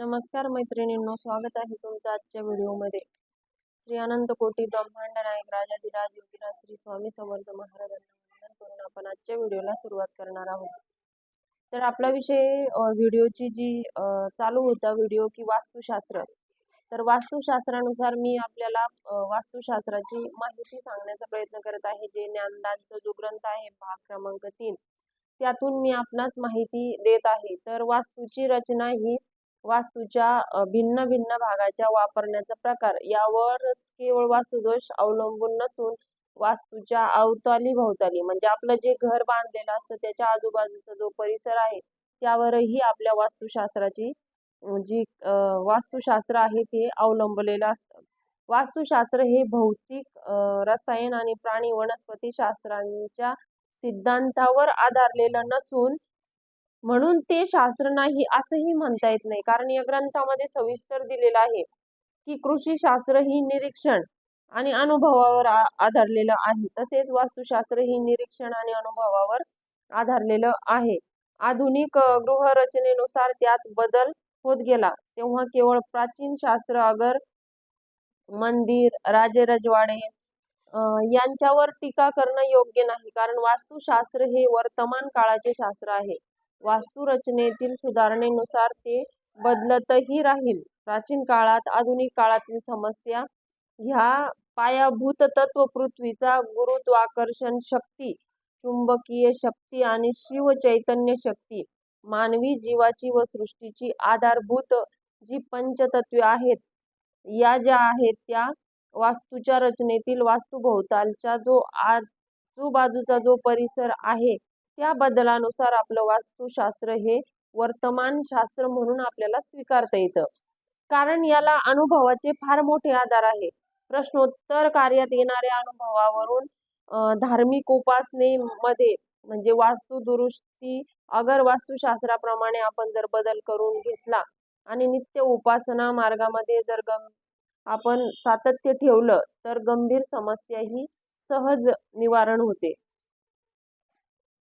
नमस्कार मैत्रिणींनो स्वागत आहे तुमचं आजच्या व्हिडिओमध्ये. श्री अनंत कोटी ब्रह्मांड नायक राजाधिराज योगीराज श्री स्वामी समर्थ महाराजांना वंदन करून आपण आजच्या व्हिडिओला सुरुवात करणार आहोत. तर आपला विषय व्हिडिओची जी चालू होता व्हिडिओ की वास्तुशास्त्र. तर वास्तुशास्त्रानुसार मी आपल्याला वास्तुशास्त्राची माहिती सांगण्याचा प्रयत्न करत आहे जे ज्ञानदानचा जो ग्रंथ आहे भाग क्रमांक तीन. त्यातून मी आपणास माहिती देत आहे. तर वास्तूची रचना ही वास्तूच्या भिन्न भिन्न भागाच्या वापरण्याचा प्रकार. यावरच केवळ वास्तुदोष अवलंबून नसून वास्तूच्या अवताली भोवताली. म्हणजे आपलं जे घर बांधलेलं असतं त्याच्या आजूबाजूचा जो परिसर आहे त्यावरही आपल्या वास्तुशास्त्राची जी वास्तुशास्त्र आहे ते अवलंबलेलं असतं. वास्तुशास्त्र हे भौतिक रसायन आणि प्राणी वनस्पती शास्त्रांच्या सिद्धांतावर आधारलेलं नसून म्हणून ते शास्त्र नाही असंही म्हणता येत नाही. कारण या ग्रंथामध्ये सविस्तर दिलेलं आहे की कृषी शास्त्र ही निरीक्षण आणि अनुभवावर आधारलेलं आहे. तसेच वास्तुशास्त्र ही निरीक्षण आणि अनुभवावर आधारलेलं आहे. आधुनिक गृहरचनेनुसार त्यात बदल होत गेला. तेव्हा केवळ प्राचीन शास्त्र अगर मंदिर राजे रजवाडे यांच्यावर टीका करणं योग्य नाही. कारण वास्तुशास्त्र हे वर्तमान काळाचे शास्त्र आहे. वास्तुरचनेतील सुधारणेनुसार ते बदलतही राहील. प्राचीन काळात आधुनिक काळातील समस्या ह्या पायाभूत तत्व पृथ्वीचा गुरुत्वाकर्षण शक्ती चुंबकीय शक्ती आणि शिव चैतन्य शक्ती मानवी जीवाची व सृष्टीची आधारभूत जी पंचतत्वे आहेत या ज्या आहेत त्या वास्तूच्या रचनेतील वास्तुभोवतालच्या जो आजूबाजूचा जो परिसर आहे त्या बदलानुसार आपलं वास्तुशास्त्र हे वर्तमान शास्त्र म्हणून आपल्याला स्वीकारता येतं. कारण याला अनुभवाचे फार मोठे आधार आहे. प्रश्नोत्तर कार्यात येणाऱ्या अनुभवावरून धार्मिक धार्मिक उपासनेमध्ये म्हणजे वास्तु दुरुस्ती अगर वास्तुशास्त्राप्रमाणे आपण जर बदल करून घेतला आणि नित्य उपासना मार्गामध्ये जर गम आपण सातत्य ठेवलं तर गंभीर समस्या ही सहज निवारण होते.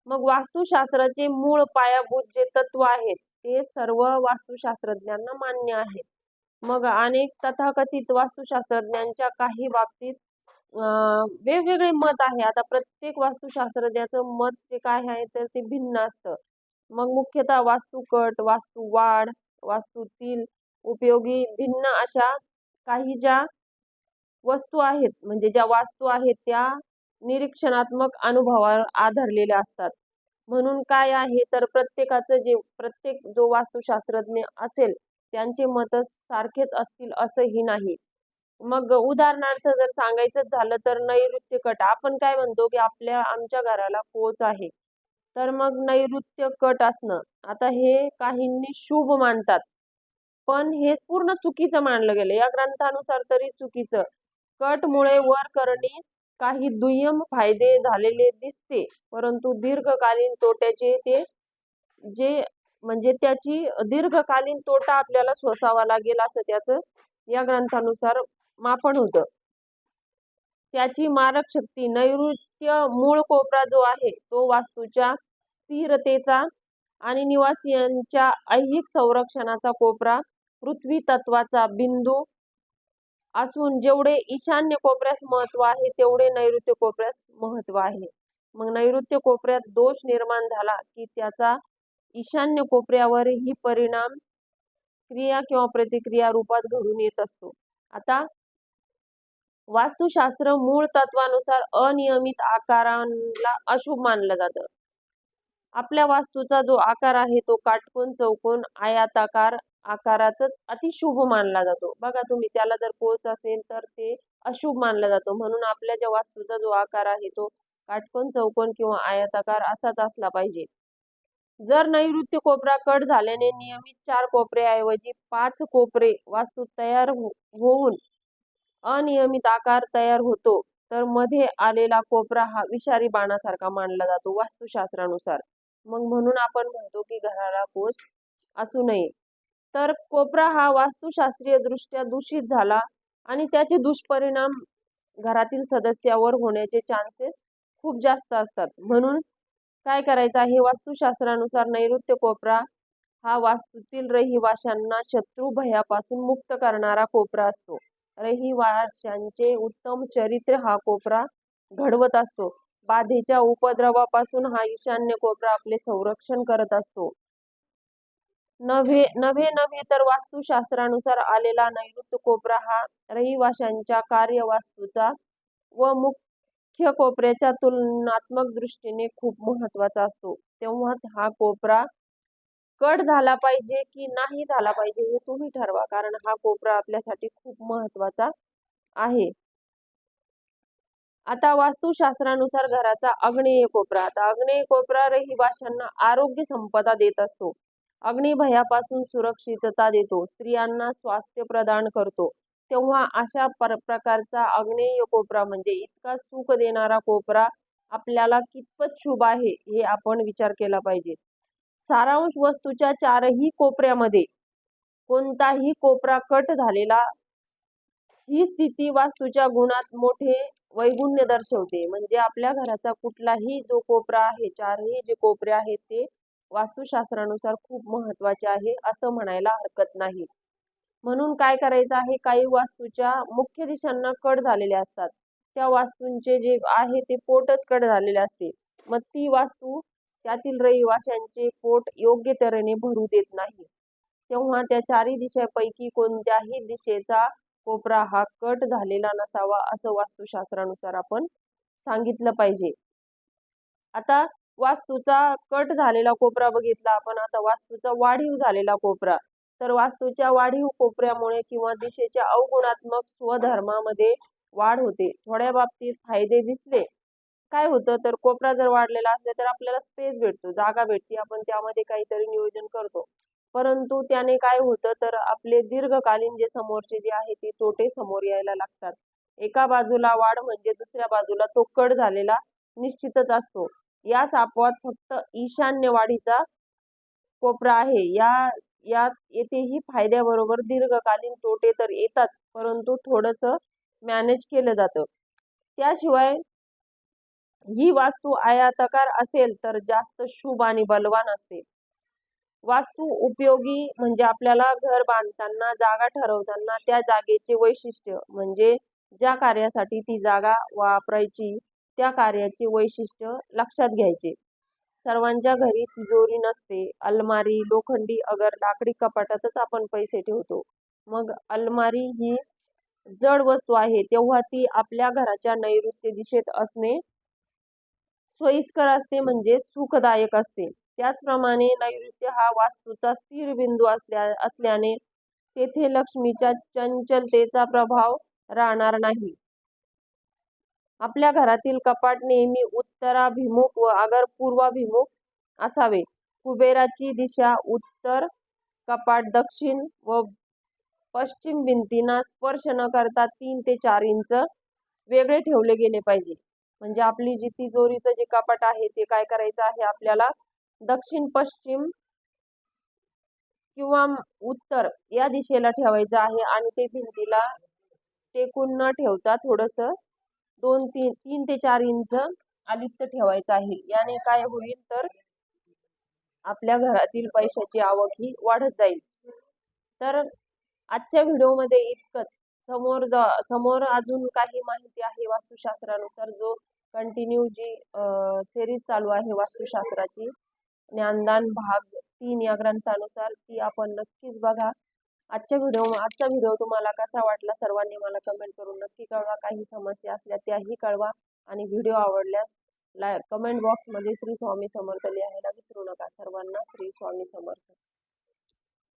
मग वास्तुशास्त्राचे मूळ पायाभूत जे तत्व आहेत ते सर्व वास्तुशास्त्रज्ञांना मान्य आहेत. मग अनेक तथाकथित वास्तुशास्त्रज्ञांच्या काही बाबतीत वेगवेगळे मत आहे. आता प्रत्येक वास्तुशास्त्रज्ञाचं मत जे काय आहे तर ते भिन्न असतं. मग मुख्यतः वास्तुकट वास्तुवाढ वास्तूतील उपयोगी भिन्न अशा काही ज्या वस्तू आहेत म्हणजे ज्या वास्तू आहेत त्या निरीक्षणात्मक अनुभवावर आधारलेल्या असतात. म्हणून काय आहे तर प्रत्येकाचं जे प्रत्येक जो वास्तुशास्त्रज्ञ असेल त्यांचे मत सारखेच असतील असंही नाही. मग उदाहरणार्थ जर सांगायचंच झालं तर नैऋत्य कट आपण काय म्हणतो की आपल्या आमच्या घराला कोच आहे. तर मग नैऋत्य कट असणं आता हे काहींनी शुभ मानतात. पण हे पूर्ण चुकीचं मानलं गेलं. या ग्रंथानुसार तरी चुकीचं. कटमुळे वर करणे काही दुय्यम फायदे झालेले दिसते परंतु दीर्घकालीन तोट्याचे ते जे म्हणजे त्याची दीर्घकालीन तोटा आपल्याला सोसावा लागेल असं त्याचं या ग्रंथानुसार मापन होतं. त्याची मारक शक्ती नैऋत्य मूळ कोपरा जो आहे तो वास्तूच्या स्थिरतेचा आणि निवासियांच्या ऐहिक संरक्षणाचा कोपरा पृथ्वी तत्वाचा बिंदू असून जेवढे ईशान्य कोपऱ्यास महत्त्व आहे तेवढे नैऋत्य कोपऱ्यास महत्त्व आहे. मग नैऋत्य कोपऱ्यात दोष निर्माण झाला की त्याचा ईशान्य कोपऱ्यावरही परिणाम क्रिया किंवा प्रतिक्रिया रूपात घडून येत असतो. आता वास्तुशास्त्र मूळ तत्वानुसार अनियमित आकाराला अशुभ मानलं जातं. आपल्या वास्तूचा जो आकार आहे तो काटकोन चौकोन आयाताकार आकाराचाच अतिशुभ मानला जातो. बघा तुम्ही त्याला जर कोच असेल तर ते अशुभ मानला जातो. म्हणून आपल्या ज्या वास्तूचा जो आकार आहे तो काटकोन चौकोन किंवा आयताकार असाच असला पाहिजे. जर नैऋत्य कोपरा कट झाल्याने नियमित चार कोपऱ्याऐवजी पाच कोपरे वास्तू तयार हो, होऊन अनियमित आकार तयार होतो तर मध्ये आलेला कोपरा हा विषारी बाणासारखा मानला जातो वास्तुशास्त्रानुसार. मग म्हणून आपण म्हणतो की घराला कोच असू नये. तर कोपरा हा वास्तुशास्त्रीय दृष्ट्या दूषित झाला आणि त्याचे दुष्परिणाम घरातील सदस्यावर होण्याचे चान्सेस खूप जास्त असतात. म्हणून काय करायचं आहे? वास्तुशास्त्रानुसार नैऋत्य कोपरा हा वास्तूतील रहिवाशांना शत्रू भयापासून मुक्त करणारा कोपरा असतो. रहिवाशांचे उत्तम चरित्र हा कोपरा घडवत असतो. बाधेच्या उपद्रवापासून हा ईशान्य कोपरा आपले संरक्षण करत असतो. नव्हे नव्हे नव्हे तर वास्तुशास्त्रानुसार आलेला नैऋत्य कोपरा हा रहिवाशांच्या कार्यवास्तूचा व मुख्य कोपऱ्याच्या तुलनात्मक दृष्टीने खूप महत्त्वाचा असतो. तेव्हाच हा कोपरा कट झाला पाहिजे की नाही झाला पाहिजे हे तुम्ही ठरवा कारण हा कोपरा आपल्यासाठी खूप महत्त्वाचा आहे. आता वास्तुशास्त्रानुसार घराचा आग्नेय कोपरा. आता आग्नेय कोपरा रहिवाशांना आरोग्य संपदा देत असतो. अग्निभयापासून सुरक्षितता देतो स्त्रियांना स्वास्थ्य प्रदान करतो. तेव्हा अशा पर प्रकारचा अग्नेय कोपरा म्हणजे इतका सुख देणारा कोपरा आपल्याला कितपत शुभ आहे हे आपण विचार केला पाहिजे. सारांश वस्तूच्या चारही कोपऱ्यामध्ये कोणताही कोपरा कट झालेला ही स्थिती वास्तूच्या गुणात मोठे वैगुण्य दर्शवते. म्हणजे आपल्या घराचा कुठलाही जो कोपरा आहे चारही जे कोपरे आहेत ते वास्तुशास्त्रानुसार खूप महत्त्वाचे आहे असं म्हणायला हरकत नाही. म्हणून काय करायचं आहे काही वास्तूच्या मुख्य दिशांना कट झालेले असतात. त्या वास्तूंचे जे आहे ते पोटच कट झालेले असते. मग ती वास्तू त्यातील रहिवाशांचे पोट योग्य तऱ्हेने भरू देत नाही. तेव्हा त्या चारही दिशापैकी कोणत्याही दिशेचा कोपरा हा कट झालेला नसावा असं वास्तुशास्त्रानुसार आपण सांगितलं पाहिजे. आता वास्तूचा कट झालेला कोपरा बघितला आपण आता. वास्तूचा वाढीव झालेला कोपरा. तर वास्तूच्या वाढीव कोपऱ्यामुळे किंवा दिशेच्या अवगुणात्मक स्वधर्मामध्ये वाढ होते. थोड्या बाबतीत फायदे दिसले. काय होतं? तर कोपरा जर वाढलेला असेल तर आपल्याला स्पेस भेटतो जागा भेटते. आपण त्यामध्ये काहीतरी नियोजन करतो. परंतु त्याने काय होतं? तर आपले दीर्घकालीन जे समोरचे जे आहे ते तोटे समोर यायला लागतात. एका बाजूला वाढ म्हणजे दुसऱ्या बाजूला तो कड झालेला निश्चितच असतो. याच अपवाद फक्त ईशान्य वाढीचा कोपरा आहे. या यात येथेही फायद्याबरोबर दीर्घकालीन तोटे तर येतात परंतु थोडंसं मॅनेज केलं जातं. त्याशिवाय ही वास्तू आयातकार असेल तर जास्त शुभ आणि बलवान असते. वास्तू उपयोगी म्हणजे आपल्याला घर बांधताना जागा ठरवताना त्या जागेचे वैशिष्ट्य म्हणजे ज्या कार्यासाठी ती जागा वापरायची त्या कार्याचे वैशिष्ट्य लक्षात घ्यायचे. सर्वांच्या घरी तिजोरी नसते. अलमारी लोखंडी अगर लाकडी कपाटातच आपण पैसे ठेवतो. मग अलमारी ही जड वस्तू आहे तेव्हा ती आपल्या घराच्या नैऋत्य दिशेत असणे सोयीस्कर असते म्हणजे सुखदायक असते. त्याचप्रमाणे नैऋत्य हा वास्तूचा स्थिर बिंदू असल्या असल्याने तेथे लक्ष्मीच्या चंचलतेचा प्रभाव राहणार नाही. आपल्या घरातील कपाट नेहमी उत्तराभिमुख व आगर पूर्वाभिमुख असावे. कुबेराची दिशा उत्तर कपाट दक्षिण व पश्चिम भिंतींना स्पर्श न करता तीन ते चार इंच वेगळे ठेवले गेले पाहिजे. म्हणजे आपली जी तिजोरीचं जे कपाट आहे ते काय करायचं आहे आपल्याला? दक्षिण पश्चिम किंवा उत्तर या दिशेला ठेवायचं आहे आणि ते भिंतीला टेकून न ठेवता थोडंसं दोन तीन तीन ते चार इंच अलिप्त ठेवायचं आहे. याने काय होईल तर आपल्या घरातील पैशाची आवक ही वाढत जाईल. तर आजच्या व्हिडिओमध्ये इतकंच. समोर जा समोर अजून काही माहिती आहे वास्तुशास्त्रानुसार जो कंटिन्यू जी सिरीज चालू आहे वास्तुशास्त्राची ज्ञानदान भाग तीन या ग्रंथानुसार ती आपण नक्कीच बघा. आजच्या व्हिडिओ आजचा व्हिडिओ तुम्हाला कसा वाटला? सर्वांनी मला कमेंट करून नक्की कळवा. काही समस्या असल्या त्याही कळवा आणि व्हिडिओ आवडल्यास ला कमेंट बॉक्समध्ये श्री स्वामी समर्थ लिहायला विसरू नका. सर्वांना श्री स्वामी समर्थ.